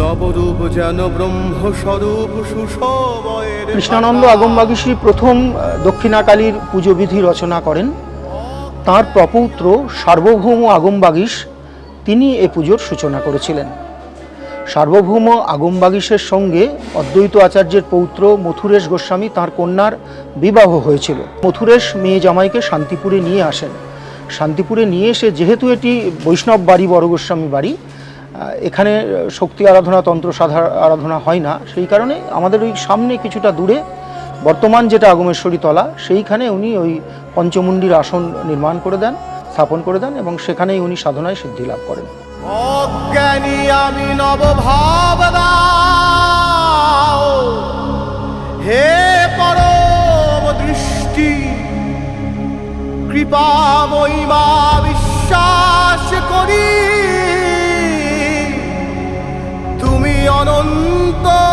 নবরূপ যেন ব্রহ্মস্বরূপ কৃষ্ণানন্দ আগমবাগীশী প্রথম দক্ষিণাকালীর পুজো বিধি রচনা করেন। তার প্রপৌত্র সার্বভৌম আগমবাগীশ তিনি এ পুজোর সূচনা করেছিলেন। সার্বভৌম আগমবাগীশের সঙ্গে অদ্বৈত আচার্যের পৌত্র মথুরেশ গোস্বামী তার কন্যার বিবাহ হয়েছিল। মথুরেশ মেয়ে জামাইকে শান্তিপুরে নিয়ে আসেন। শান্তিপুরে নিয়ে এসে যেহেতু এটি বৈষ্ণব বাড়ি বড় গোস্বামী বাড়ি এখানে শক্তি আরাধনা, তন্ত্র সাধা আরাধনা হয় না। সেই কারণে আমাদের ওই সামনে কিছুটা দূরে বর্তমান যেটা আগমেশ্বরী তলা, সেইখানে উনি ওই পঞ্চমুণ্ডির আসন নির্মাণ করে দেন, স্থাপন করে দেন এবং সেখানেই উনি সাধনায় সিদ্ধি লাভ করেন। অজ্ঞানী আমি নবভাব হে পরম দৃষ্টি, কৃপা মহিমা Mundo.